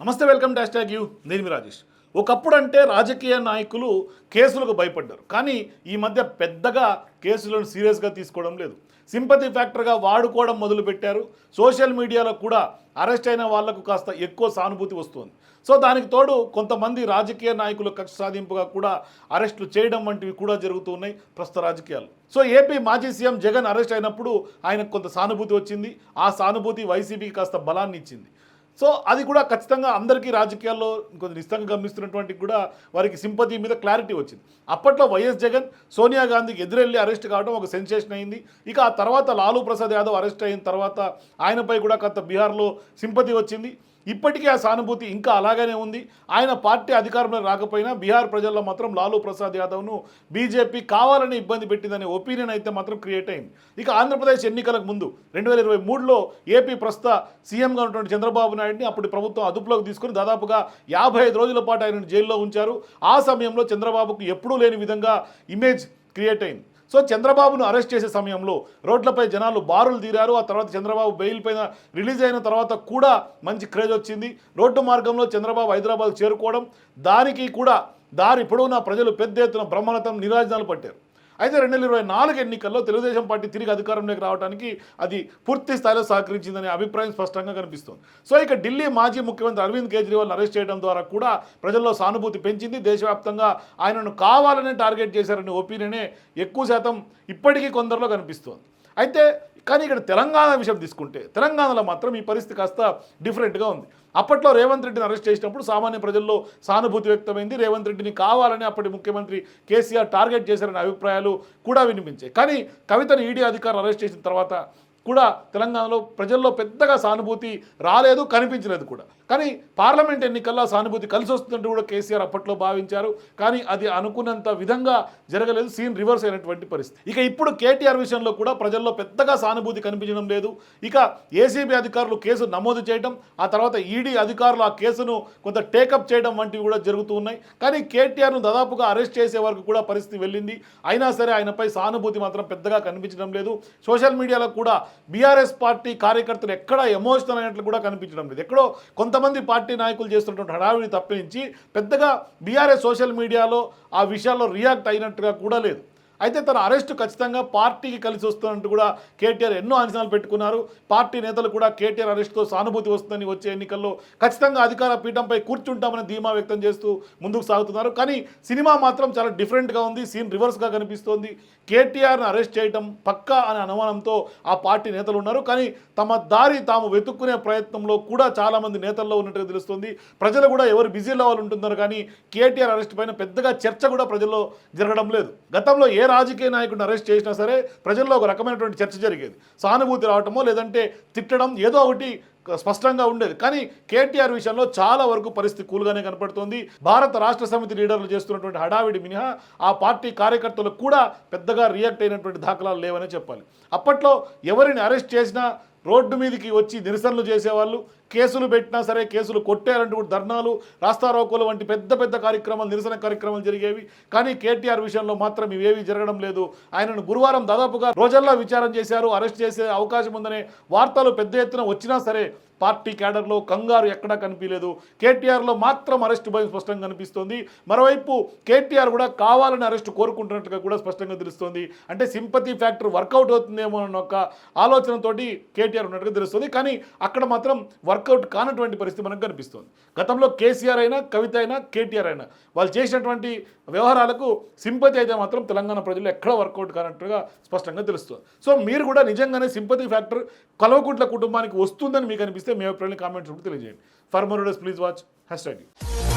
నమస్తే welcome dash tag you. నేను మీ రాజేష్. ఒకప్పుడు అంటే రాజకీయ నాయకులు కేసులకు భయపడ్డారు. కానీ ఈ మధ్య పెద్దగా కేసులను సీరియస్గా తీసుకోవడం లేదు. సింపతి ఫ్యాక్టర్గా వాడుకోవడం మొదలుపెట్టారు. సోషల్ మీడియాలో కూడా అరెస్ట్ అయిన వాళ్ళకు కాస్త ఎక్కువ సానుభూతి వస్తుంది. సో దానికి తోడు కొంతమంది రాజకీయ నాయకులు కక్ష సాధింపుగా కూడా అరెస్టులు చేయడం వంటివి కూడా జరుగుతూ ఉన్నాయి ప్రస్తుత రాజకీయాలు సో ఏపీ మాజీ సీఎం జగన్ అరెస్ట్ అయినప్పుడు ఆయనకు కొంత సానుభూతి వచ్చింది. ఆ సానుభూతి వైసీపీకి కాస్త బలాన్ని ఇచ్చింది. సో అది కూడా ఖచ్చితంగా అందరికీ రాజకీయాల్లో కొంచెం నిశ్చితంగా గమనిస్తున్నటువంటి కూడా వారికి సింపతి మీద క్లారిటీ వచ్చింది. అప్పట్లో వైఎస్ జగన్ సోనియా గాంధీకి ఎదురెళ్ళి అరెస్ట్ కావడం ఒక సెన్సేషన్ అయింది. ఇక ఆ తర్వాత లాలూ ప్రసాద్ యాదవ్ అరెస్ట్ అయిన తర్వాత ఆయనపై కూడా కొంత బీహార్లో సింపతి వచ్చింది. ఇప్పటికీ ఆ సానుభూతి ఇంకా అలాగనే ఉంది. ఆయన పార్టీ అధికారంలో రాకపోయినా బీహార్ ప్రజల్లో మాత్రం లాలూ ప్రసాద్ యాదవ్ను బీజేపీ కావాలని ఇబ్బంది పెట్టిందనే ఒపీనియన్ అయితే మాత్రం క్రియేట్ అయింది. ఇక ఆంధ్రప్రదేశ్ ఎన్నికలకు ముందు రెండు వేల ఇరవై మూడులో ఏపీ ప్రస్తుత సీఎంగా ఉన్నటువంటి చంద్రబాబు నాయుడిని అప్పటి ప్రభుత్వం అదుపులోకి తీసుకుని దాదాపుగా యాభై ఐదు రోజుల పాటు ఆయనను జైల్లో ఉంచారు. ఆ సమయంలో చంద్రబాబుకు ఎప్పుడూ లేని విధంగా ఇమేజ్ క్రియేట్ అయింది. సో చంద్రబాబును అరెస్ట్ చేసే సమయంలో రోడ్లపై జనాలు బారులు తీరారు. ఆ తర్వాత చంద్రబాబు బెయిల్ పైన రిలీజ్ అయిన తర్వాత కూడా మంచి క్రేజ్ వచ్చింది. రోడ్డు మార్గంలో చంద్రబాబు హైదరాబాద్ చేరుకోవడం దానికి కూడా దారి పొడవునా ప్రజలు పెద్ద ఎత్తున బ్రహ్మరథం నిరాజనాలు పట్టారు. అయితే రెండు వేల ఇరవై నాలుగు ఎన్నికల్లో తెలుగుదేశం పార్టీ తిరిగి అధికారంలోకి రావడానికి అది పూర్తి స్థాయిలో సహకరించిందనే అభిప్రాయం స్పష్టంగా కనిపిస్తుంది. సో ఇక ఢిల్లీ మాజీ ముఖ్యమంత్రి అరవింద్ కేజ్రీవాల్ అరెస్ట్ చేయడం ద్వారా కూడా ప్రజల్లో సానుభూతి పెంచింది. దేశవ్యాప్తంగా ఆయనను కావాలనే టార్గెట్ చేశారనే ఒపీనియనే ఎక్కువ శాతం ఇప్పటికీ కొందరిలో కనిపిస్తోంది. అయితే కానీ ఇక్కడ తెలంగాణ విషయం తీసుకుంటే తెలంగాణలో మాత్రం ఈ పరిస్థితి కాస్త డిఫరెంట్గా ఉంది. అప్పట్లో రేవంత్ రెడ్డిని అరెస్ట్ చేసినప్పుడు సామాన్య ప్రజల్లో సానుభూతి వ్యక్తమైంది. రేవంత్ రెడ్డిని కావాలని అప్పటి ముఖ్యమంత్రి కేసీఆర్ టార్గెట్ చేశారనే అభిప్రాయాలు కూడా వినిపించాయి. కానీ కవితను ఈడీ అధికారులు అరెస్ట్ చేసిన తర్వాత కూడా తెలంగాణలో ప్రజల్లో పెద్దగా సానుభూతి రాలేదు కనిపించలేదు కూడా. కానీ పార్లమెంట్ ఎన్నికల్లో సానుభూతి కలిసి వస్తుందంటూ కూడా కేసీఆర్ అప్పట్లో భావించారు. కానీ అది అనుకున్నంత విధంగా జరగలేదు. సీన్ రివర్స్ అయినటువంటి పరిస్థితి. ఇక ఇప్పుడు కేటీఆర్ విషయంలో కూడా ప్రజల్లో పెద్దగా సానుభూతి కనిపించడం లేదు. ఇక ఏసీబీ అధికారులు కేసు నమోదు చేయడం ఆ తర్వాత ఈడీ అధికారులు ఆ కేసును కొంత టేకప్ చేయడం వంటివి కూడా జరుగుతూ ఉన్నాయి. కానీ కేటీఆర్ను దాదాపుగా అరెస్ట్ చేసే వరకు కూడా పరిస్థితి వెళ్ళింది. అయినా సరే ఆయనపై సానుభూతి మాత్రం పెద్దగా కనిపించడం లేదు. సోషల్ మీడియాలో కూడా బీఆర్ఎస్ పార్టీ కార్యకర్తలు ఎక్కడ ఎమోషనల్ అయినట్లు కూడా కనిపించడం లేదు. ఎక్కడో కొంత కొంతమంది పార్టీ నాయకులు చేస్తున్నటువంటి హడావిడి తప్పించి పెద్దగా బీఆర్ఎస్ సోషల్ మీడియాలో ఆ విషయాల్లో రియాక్ట్ అయినట్టుగా కూడా లేదు. అయితే తన అరెస్టు ఖచ్చితంగా పార్టీకి కలిసి వస్తున్నట్టు కూడా కేటీఆర్ ఎన్నో అంచనాలు పెట్టుకున్నారు. పార్టీ నేతలు కూడా కేటీఆర్ అరెస్ట్తో సానుభూతి వస్తుందని వచ్చే ఎన్నికల్లో ఖచ్చితంగా అధికార పీఠంపై కూర్చుంటామని ధీమా వ్యక్తం చేస్తూ ముందుకు సాగుతున్నారు. కానీ సినిమా మాత్రం చాలా డిఫరెంట్గా ఉంది సీన్ రివర్స్గా కనిపిస్తోంది. కేటీఆర్ను అరెస్ట్ చేయడం పక్కా అనే అనుమానంతో ఆ పార్టీ నేతలు ఉన్నారు. కానీ తమ దారి తాము వెతుక్కునే ప్రయత్నంలో కూడా చాలామంది నేతల్లో ఉన్నట్టుగా తెలుస్తుంది. ప్రజలు కూడా ఎవరు బిజీలో వాళ్ళు ఉంటున్నారు కానీ కేటీఆర్ అరెస్ట్ పైన పెద్దగా చర్చ కూడా ప్రజల్లో జరగడం లేదు. గతంలో ఏ రాజకీయ నాయకుడిని అరెస్ట్ చేసినా సరే ప్రజల్లో ఒక రకమైనటువంటి చర్చ జరిగేది. సానుభూతి రావటమో లేదంటే తిట్టడం ఏదో ఒకటి స్పష్టంగా ఉండేది. కానీ కేటీఆర్ విషయంలో చాలా వరకు పరిస్థితి కూల్గానే కనపడుతోంది. భారత రాష్ట్ర సమితి లీడర్లు చేస్తున్నటువంటి హడావిడి మినహా ఆ పార్టీ కార్యకర్తలు కూడా పెద్దగా రియాక్ట్ అయినటువంటి దాఖలాలు లేవనే చెప్పాలి. అప్పట్లో ఎవరిని అరెస్ట్ చేసినా రోడ్డు మీదకి వచ్చి నిరసనలు చేసేవాళ్ళు కేసులు పెట్టినా సరే కేసులు కొట్టారంటూ కూడా ధర్నాలు రాస్తారోకోలు వంటి పెద్ద పెద్ద కార్యక్రమాలు నిరసన కార్యక్రమాలు జరిగేవి. కానీ కేటీఆర్ విషయంలో మాత్రం ఇవేవి జరగడం లేదు. ఆయనను గురువారం దాదాపుగా రోజల్లా విచారం చేశారు అరెస్ట్ చేసే అవకాశం ఉందనే వార్తలు పెద్ద ఎత్తున వచ్చినా సరే పార్టీ క్యాడర్లో కంగారు ఎక్కడా కనిపించలేదు. కేటీఆర్లో మాత్రం అరెస్ట్ భయం స్పష్టంగా కనిపిస్తోంది. మరోవైపు కేటీఆర్ కూడా కావాలని అరెస్ట్ కోరుకుంటున్నట్టుగా కూడా స్పష్టంగా తెలుస్తోంది. అంటే సింపతి ఫ్యాక్టర్ వర్కౌట్ అవుతుందేమో అన్న ఒక ఆలోచనతోటి కేటీఆర్ ఉన్నట్టుగా తెలుస్తుంది. కానీ అక్కడ మాత్రం వర్కౌట్ కానటువంటి పరిస్థితి మనకు కనిపిస్తుంది. గతంలో కేసీఆర్ అయినా కవిత అయినా కేటీఆర్ అయినా వాళ్ళు చేసినటువంటి వ్యవహారాలకు సింపతి అయితే మాత్రం తెలంగాణ ప్రజలు ఎక్కడ వర్కౌట్ కానట్టుగా స్పష్టంగా తెలుస్తుంది. సో మీరు కూడా నిజంగానే సింపతి ఫ్యాక్టర్ కలవకుంట్ల కుటుంబానికి వస్తుందని మీకు అనిపిస్తే మీ అభిప్రాయాన్ని కామెంట్స్ రూపంలో తెలియజేయండి. For more days please watch hashtag